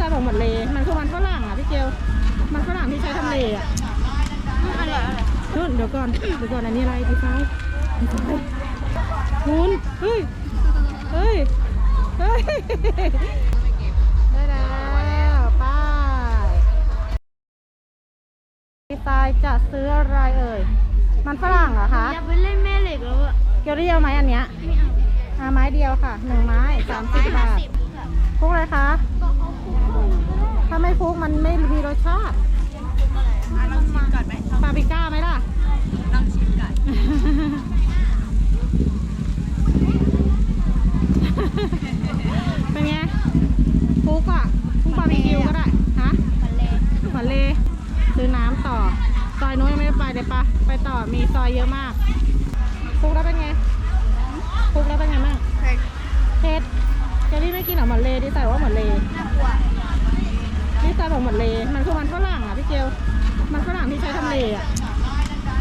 ตาบอกหมดเลย มันคือมันฝรั่งอะพี่เกลมันฝรั่งที่ใช้ทำเลอะอร่อยอร่อยนู่นเดี๋ยวก่อน เดี๋ยวก่อนอันนี้อะไรดีไซน์ดีไซน์คุณเฮ้ย เฮ้ย เฮ้ย ได้แล้วไป้ายดีไซน์จะซื้ออะไรเอ่ย มันฝรั่งเหรอคะอยากไปเล่นแม่เหล็กแล้วอะเกลลี่เอาไหมอันเนี้ยไม่เอาอาไม้เดียวค่ะหนึ่งไม้สามสิบบาทค่ะพวกอะไรคะ ถ้าไม่ฟุกมันไม่มีรสชาติอะลองชิมก่อนไหมปาปริก้าไหมล่ะ ลองชิมก่อนเป็นไงฟุกอะฟุกบาร์บีคิวก็ได้ ฮะมันแรงขวัญเลซื้อน้ำต่อ ซอยนู้นยังไม่ได้ไปเลยปะไปต่อ มีซอยเยอะมากฟุกแล้วเป็นไงฟุกแล้วเป็นไงบ้างเผ็ดเผ็ดเจลลี่ไม่กินเหรอหมดเลยดีใส่ว่าหมดเลยน่ากลัว ดีใส่บอกหมดเลย มันคือมันฝรั่งอะพี่เกลมันฝรั่งที่ใช้ทำเลอะ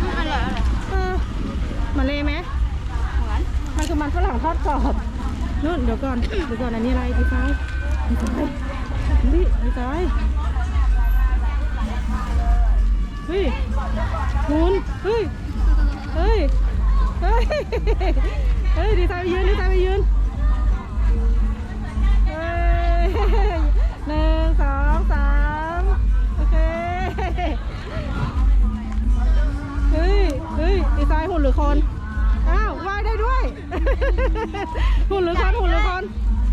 อืมอร่อยอร่อยเออหมดเลยไหมหวานมันคือมันฝรั่งทอดกรอบนู่นเดี๋ยวก่อน เดี๋ยวก่อนอันนี้อะไรดีไซน์ดีไซน์นี่ดีไซน์เฮ้ยหมุนเฮ้ย เฮ้ย เฮ้ย เฮ้ย ดีไซน์ไปยืนดีไซน์ไปยืน หุ่นหรือคน อ้าวว่ายได้ด้วย หุ่นหรือคนหุ่นหรือคน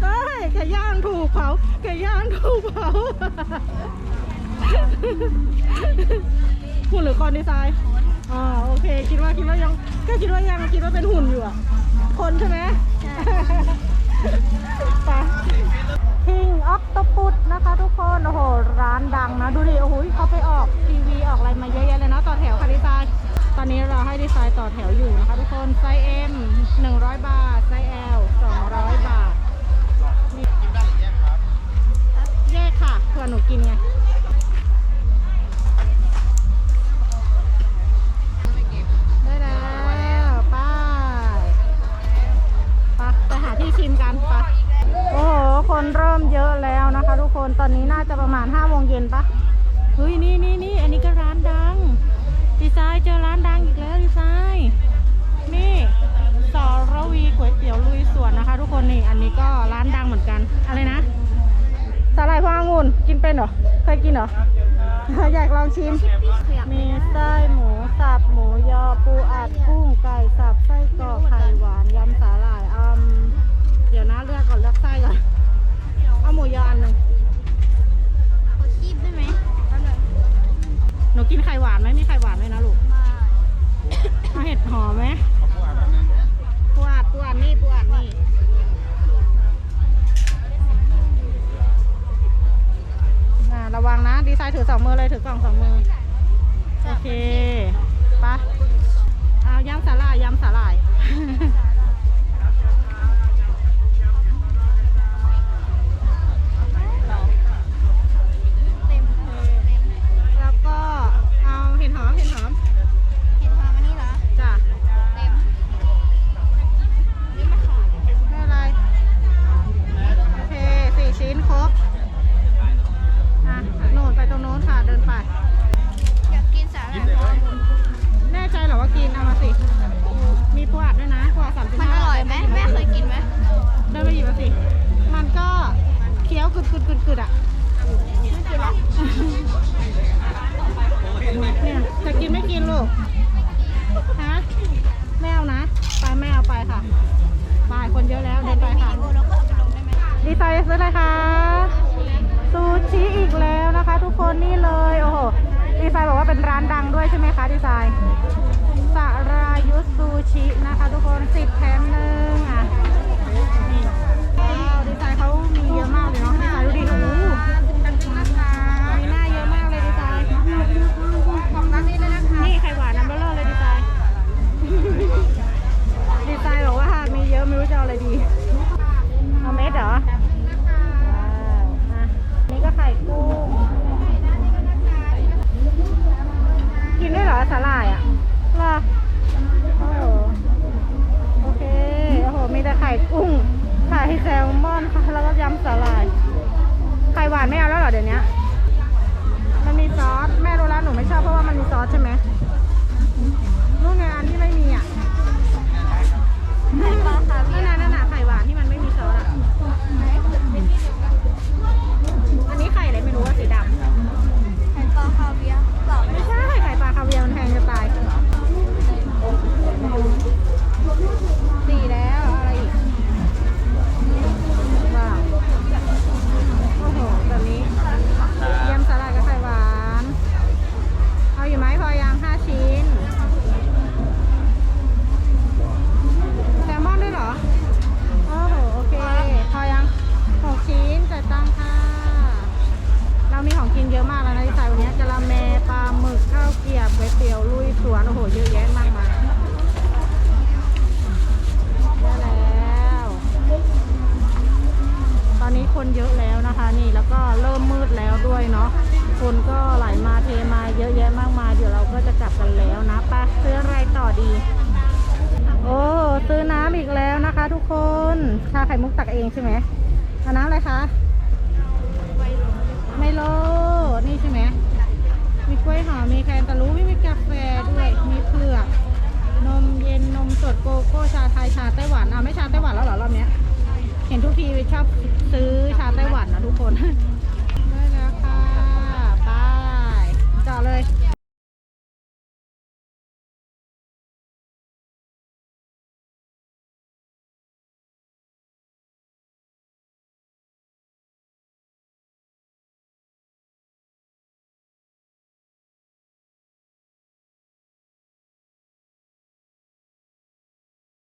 เฮ้ยไก่ย่างถูกเผาไก่ย่างถูกเผา หุ่นหรือคนดีไซน์อ๋อโอเค คิดว่าคิดว่ายังก็คิดว่ายังคิดว่าเป็นหุ่นอยู่อะ คนใช่ไหมไป ต่อแถวอยู่นะคะทุกคนไซส์ M 100บาท ไซส์ L 200บาทนี่แยกค่ะเผื่อหนูกินไงได้แล้วป้ายไปไปหาที่ชิมกันไปโอ้โห คนเริ่มเยอะแล้วนะคะ ทุกคนตอนนี้น่าจะประมาณ5โมงเย็นปะเฮ้ยนี่นี่นี่อันนี้ก็ร้านดังาหร่ายพวงองุ่นกินเป็นเหรอ เคยกินเหรอ อยากลองชิมขยับมีไส้หมูสับหมูยอปูอัดกุ้งไก่สับไส้กรอกไข่หวานยำสาหร่ายอืมเดี๋ยวนะเลือกก่อนเลือกไส้ก่อน เอาหมูยออันหนึ่งขอคีบได้ไหมอร่อยหนูกินไข่หวานไหมมีไข่หวานไหม ดีไซน์ถือสองมือเลยถือกล่องสองมือ โอเคไปะเอายำสาหร่ายยำสาหร่าย ไปไม่เอาไปค่ะ ไปคนเยอะแล้วเดินไปค่ะโอ้เราก็เลงได้ไหมดีไซน์ซื้ออะไรคะซูชิอีกแล้วนะคะ ทุกคนนี่เลยโอ้โหดีไซน์บอกว่าเป็นร้านดังด้วยใช่ไหมคะดีไซน์สารายุซูชินะคะ ทุกคนสิบแถมหนึ่งอะดีไซน์เขามีเยอะมากเลยเนาะ อ้โห เยอะแยะมากมายได้แล้ว ตอนนี้คนเยอะแล้วนะคะ นี่แล้วก็เริ่มมืดแล้วด้วยเนาะ คนก็ไหลมาเทมาเยอะแยะมากมาย เดี๋ยวเราก็จะกลับกันแล้วนะไปะซื้ออะไรต่อดี โอ้ซื้อน้ำอีกแล้วนะคะ ทุกคน ชาไข่มุกตักเองใช่ไหมอาน้ำอะไรคะ ไต้หวันอะไม่ชาไต้หวันแล้วเหรอรอบเนี้ย เห็นทุกทีชอบซื้อชาไต้หวันนะทุกคน